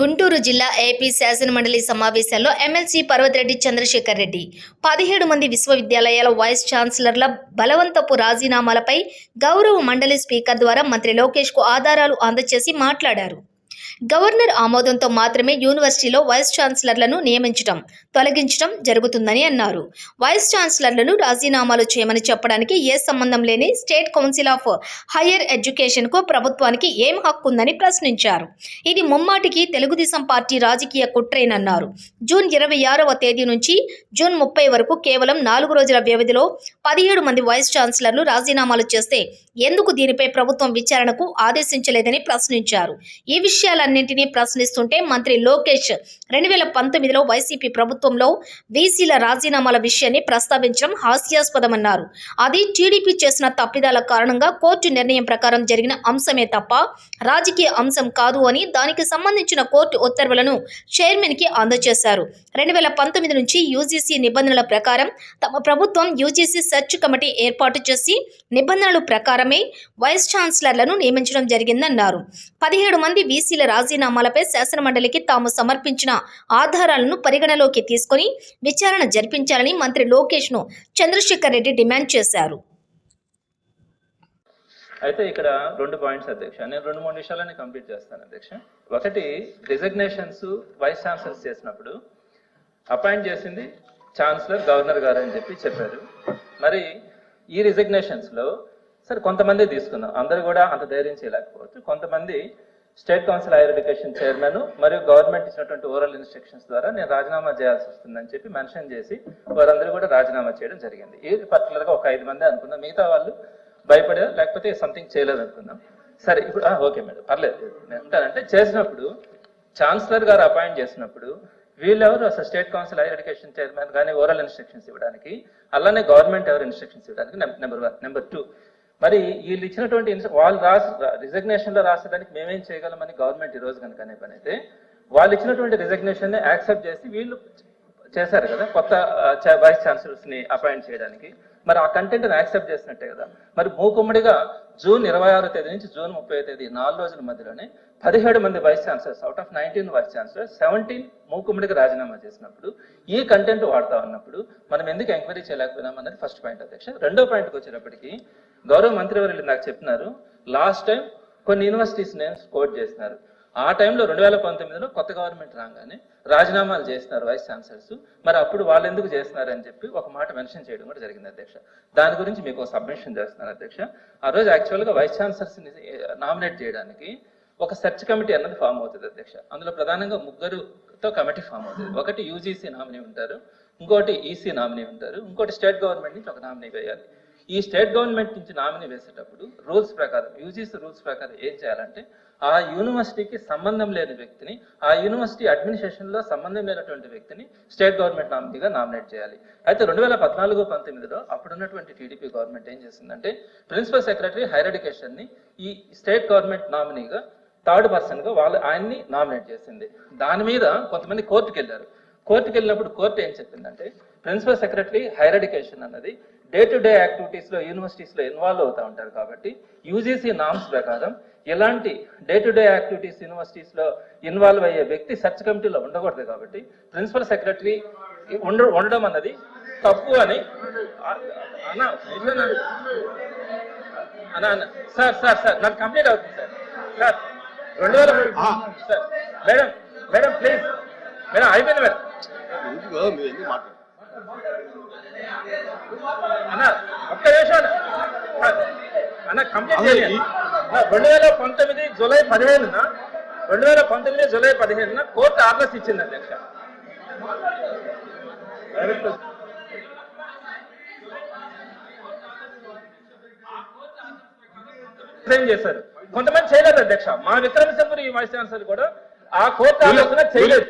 గుంటూరు జిల్లా ఏపీ శాసనమండలి సమావేశాల్లో ఎమ్మెల్సీ పర్వతిరెడ్డి చంద్రశేఖర్ రెడ్డి. పదిహేడు మంది విశ్వవిద్యాలయాల వైస్ ఛాన్సలర్ల బలవంతపు రాజీనామాలపై గౌరవ మండలి స్పీకర్ ద్వారా మంత్రి లోకేష్కు ఆధారాలు అందజేసి మాట్లాడారు. గవర్నర్ ఆమోదంతో మాత్రమే యూనివర్సిటీలో వైస్ ఛాన్సలర్లను నియమించడం తొలగించడం జరుగుతుందని అన్నారు. వైస్ ఛాన్సలర్లను రాజీనామాలు చేయమని చెప్పడానికి ఏ సంబంధం లేని స్టేట్ కౌన్సిల్ ఆఫ్ హయ్యర్ ఎడ్యుకేషన్కు ప్రభుత్వానికి ఏం హక్కు ఉందని ప్రశ్నించారు. ఇది ముమ్మాటికి తెలుగుదేశం పార్టీ రాజకీయ కుట్రేనన్నారు. జూన్ ఇరవై ఆరవ తేదీ నుంచి జూన్ ముప్పై వరకు కేవలం నాలుగు రోజుల వ్యవధిలో పదిహేడు మంది వైస్ ఛాన్సలర్లు రాజీనామాలు చేస్తే ఎందుకు దీనిపై ప్రభుత్వం విచారణకు ఆదేశించలేదని ప్రశ్నించారు. ఈ విషయాలన్నింటినీ ప్రశ్నిస్తుంటే మంత్రి లోకేష్ రెండు వేల పంతొమ్మిదిలో వైసీపీ ప్రభుత్వంలో వీసీల రాజీనామాల విషయాన్ని ప్రస్తావించడం హాస్యాస్పదమన్నారు. అది టీడీపీ చేసిన తప్పిదాల కారణంగా కోర్టు నిర్ణయం ప్రకారం జరిగిన అంశమే తప్ప రాజకీయ అంశం కాదు అని దానికి సంబంధించిన కోర్టు ఉత్తర్వులను చైర్మన్కి అందజేశారు. రెండు వేల పంతొమ్మిది నుంచి యూజీసీ నిబంధనల ప్రకారం తమ ప్రభుత్వం యూజీసీ సెర్చ్ కమిటీ ఏర్పాటు చేసి నిబంధనల ప్రకారమే వైస్ ఛాన్సలర్లను నియమించడం జరిగిందన్నారు. పదిహేడు మంది వీసీల రాజీనామాలపై శాసనమండలికి తాము సమర్పించిన ఆధారాలను పరిగణలోకి తీసుకొని విచారణ జరిపించాలని మంత్రి లోకేష్ను చంద్రశేఖర్ రెడ్డి డిమాండ్ చేశారు. అయితే ఇక్కడ రెండు పాయింట్స్ అధ్యక్ష. నేను రెండు మూడు విషయాలని కంప్లీట్ చేస్తాను అధ్యక్ష. ఒకటి రిజగ్నేషన్స్ వైస్ ఛాన్సలర్స్ చేసినప్పుడు అపాయింట్ చేసింది ఛాన్సలర్ గవర్నర్ గారు అని చెప్పి చెప్పారు. మరి ఈ రిజగ్నేషన్స్లో సరే కొంతమంది తీసుకుందాం. అందరూ కూడా అంత ధైర్యం చేయలేకపోవచ్చు. కొంతమంది State Council Higher Education chairman మరియు గవర్నమెంట్ ఇచ్చినటువంటి ఓరల్ ఇన్స్ట్రక్షన్స్ ద్వారా నేను రాజీనామా చేయాల్సి వస్తుందని చెప్పి మెన్షన్ చేసి వారందరూ కూడా రాజీనామా చేయడం జరిగింది. ఈ పర్టికులర్గా ఒక ఐదు మంది అనుకున్నాం. మిగతా వాళ్ళు భయపడే లేకపోతే సంథింగ్ చేయలేదు అనుకుందాం సరే ఇప్పుడు ఓకే మేడం పర్లేదు. నేను అంటానంటే చేసినప్పుడు ఛాన్సలర్ గారు అపాయింట్ చేసినప్పుడు వీళ్ళెవరు అసలు State Council Higher Education chairman కానీ ఓరల్ ఇన్స్ట్రక్షన్స్ ఇవ్వడానికి అలానే గవర్నమెంట్ ఎవరు ఇన్స్ట్రక్షన్స్ ఇవ్వడానికి నెంబర్ వన్ నెంబర్ టూ మరి వీళ్ళు ఇచ్చినటువంటి వాళ్ళు రాసి రిజగ్నేషన్లో రాసేదానికి మేమేం చేయగలమని గవర్నమెంట్ ఈ రోజు కనుక అనే పని అయితే వాళ్ళు ఇచ్చినటువంటి రిజగ్నేషన్ని యాక్సెప్ట్ చేసి వీళ్ళు చేశారు కదా కొత్త వైస్ ఛాన్సలర్స్ని అపాయింట్ చేయడానికి. మరి ఆ కంటెంట్ యాక్సెప్ట్ చేసినట్టే కదా. మరి మూకుమ్మడిగా జూన్ ఇరవై ఆరో తేదీ నుంచి జూన్ ముప్పై తేదీ నాలుగు రోజుల మధ్యలోనే పదిహేడు మంది vice chancellors out of nineteen vice chancellors seventeen మూకుమ్మడికి రాజీనామా చేసినప్పుడు ఈ కంటెంట్ వాడతా ఉన్నప్పుడు మనం ఎందుకు ఎంక్వైరీ చేయలేకపోయినాం అన్నది ఫస్ట్ పాయింట్ అధ్యక్ష. రెండో పాయింట్కి వచ్చేటప్పటికి గౌరవ మంత్రివర్యులు నాకు చెప్పినారు లాస్ట్ టైం కొన్ని యూనివర్సిటీస్ నేమ్స్ కోట్ చేసినారు. ఆ టైంలో రెండు వేల పంతొమ్మిదిలో కొత్త గవర్నమెంట్ రాగానే రాజీనామాలు చేస్తున్నారు వైస్ ఛాన్సలర్స్. మరి అప్పుడు వాళ్ళు ఎందుకు చేస్తున్నారు అని చెప్పి ఒక మాట మెన్షన్ చేయడం కూడా జరిగింది అధ్యక్ష. దాని గురించి మీకు సబ్మిషన్ చేస్తున్నారు అధ్యక్ష. ఆ రోజు యాక్చువల్గా వైస్ ఛాన్సలర్స్ నామినేట్ చేయడానికి ఒక సెర్చ్ కమిటీ అన్నది ఫామ్ అవుతుంది అధ్యక్ష. అందులో ప్రధానంగా ముగ్గురుతో కమిటీ ఫామ్ అవుతుంది. ఒకటి యూజీసీ నామినీ ఉంటారు ఇంకోటి ఈసీ నామినీ ఉంటారు ఇంకోటి స్టేట్ గవర్నమెంట్ నుంచి ఒక నామినీ వేయాలి. ఈ స్టేట్ గవర్నమెంట్ నుంచి నామినీ వేసేటప్పుడు రూల్స్ ప్రకారం యూజీసీ రూల్స్ ప్రకారం ఏం చేయాలంటే ఆ యూనివర్సిటీకి సంబంధం లేని వ్యక్తిని ఆ యూనివర్సిటీ అడ్మినిస్ట్రేషన్లో సంబంధం లేనటువంటి వ్యక్తిని స్టేట్ గవర్నమెంట్ నామినీగా నామినేట్ చేయాలి. అయితే రెండు వేల పద్నాలుగు పంతొమ్మిదిలో అప్పుడున్నటువంటి టీడీపీ గవర్నమెంట్ ఏం చేసిందంటే ప్రిన్సిపల్ సెక్రటరీ హైయర్ ఎడ్యుకేషన్ని ఈ స్టేట్ గవర్నమెంట్ నామినీగా థర్డ్ పర్సన్గా వాళ్ళు ఆయన్ని నామినేట్ చేసింది. దాని మీద కొంతమంది కోర్టుకు వెళ్ళారు కోర్టుకు వెళ్ళినప్పుడు కోర్టు ఏం చెప్పిందంటే ప్రిన్సిపల్ సెక్రటరీ హైయర్ ఎడ్యుకేషన్ అన్నది డే టు డే యాక్టివిటీస్లో యూనివర్సిటీస్లో ఇన్వాల్వ్ అవుతా ఉంటారు కాబట్టి యూజీసీ నామ్స్ ప్రకారం ఎలాంటి డే టు డే యాక్టివిటీస్ యూనివర్సిటీస్లో ఇన్వాల్వ్ అయ్యే వ్యక్తి సెర్చ్ కమిటీలో ఉండకూడదు కాబట్టి ప్రిన్సిపల్ సెక్రటరీ ఉండ ఉండడం అన్నది తప్పు అని అన్న సార్ సార్ సార్ నాకు కంప్లీట్ అవుతుంది సార్. సార్ రెండు వేల sir madam madam please madam అయిపోయింది మేడం ఎందుకు మీరు ఎందుకు మాట్లాడు అన్న ఒక్క నిమిషం అన్న. కంప్లీట్ రెండు వేల పంతొమ్మిది జూలై పదిహేనున రెండు వేల పంతొమ్మిది జూలై పదిహేనున కోర్టు ఆర్డర్స్ ఇచ్చింది అధ్యక్ష. చేశారు? కొంతమంది చేయలేదు అధ్యక్ష. మా విక్రమసింహుడు ఈ వైస్ ఛాన్సలర్ కూడా ఆ కోర్టు ఆలోచన చేయలేదు.